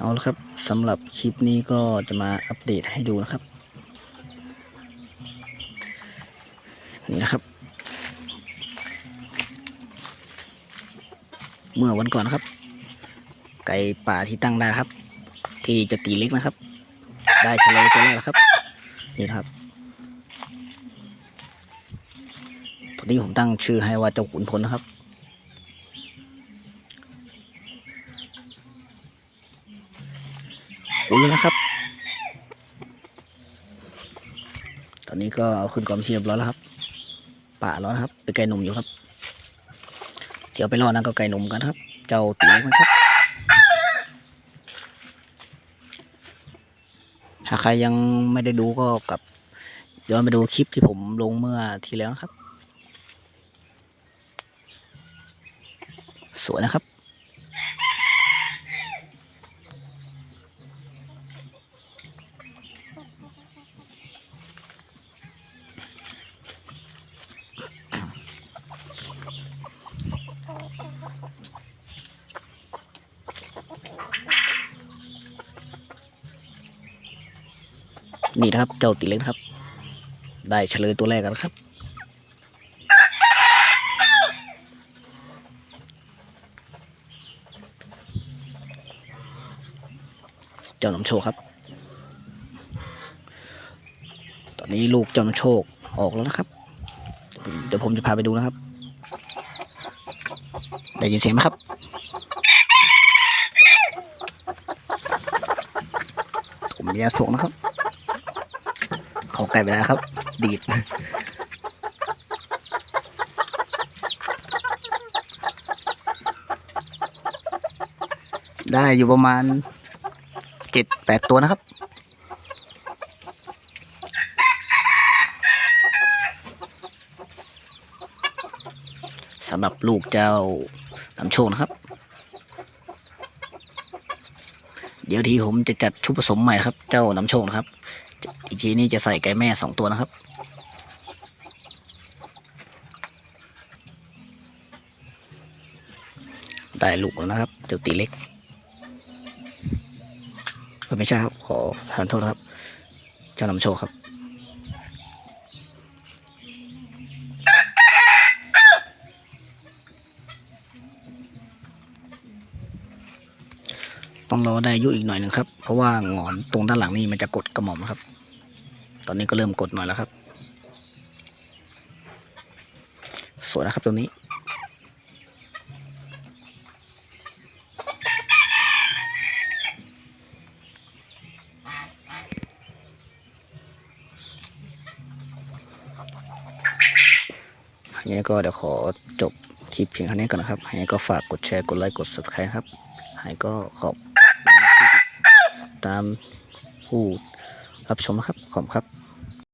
เอาละครับสำหรับคลิปนี้ก็จะมาอัปเดตให้ดูนะครับ นี่นะครับ เมื่อวันก่อนนะครับ ไก่ป่าที่ตั้งได้ครับ ที่จะตีเล็กนะครับ ได้เฉลยตัวแรกแล้วครับ นี่นะครับตอนนี้ผมตั้งชื่อให้ว่าเจ้าขุนพลนะครับ คุยนะครับ ตอนนี้ก็เอาขึ้นกองเชียบร้อยแล้วครับป่าร้อนครับ เป็นไก่หนุ่มอยู่ครับ เดี๋ยวไปรอนังกับไก่หนุ่มกันครับ เจ้าตีเล็กนครับ หากใครยังไม่ได้ดูก็กลับย้อนไปดูคลิปที่ผมลงเมื่อที่แล้วนะครับ สวยนะครับ นี่นะครับ เจ้าตีเล็กนครับ ได้เฉลยตัวแรกกันครับ เจ้าน้ำโชคครับ ตอนนี้ลูกเจ้าน้ำโชคออกแล้วนะครับ เดี๋ยวผมจะพาไปดูนะครับ ได้ยินเสียงไหมครับผมมียาสงนะครับ เขาไก่ไปแล้วครับ ดีดได้อยู่ประมาณเจ็ดแปดตัวนะครับ สำหรับลูกเจ้าน้ำโชคนะครับ เดี๋ยวทีผมจะจัดชุดผสมใหม่ครับ เจ้าน้ำโชคนะครับ อีกทีนี้จะใส่ไก่แม่สองตัวนะครับ ได้ลูกแล้วนะครับ เจ้าตีเล็กไม่ใช่ครับ ขอทานโทษครับ เจ้านำโชคครับ ต้องรอได้อายุอีกหน่อยหนึ่งครับ เพราะว่าหงอนตรงด้านหลังนี่มันจะกดกระหม่อมนะครับ ตอนนี้ก็เริ่มกดหน่อยแล้วครับ สวยนะครับตรงนี้ยังไงก็เดี๋ยวขอจบคลิปเพียงเท่านี้ก่อนนะครับยังไงก็ฝากกดแชร์ กดไลค์ กด subscribe ครับยังไงก็ขอบ ตามผู้รับชมนะครับ ขอบครับ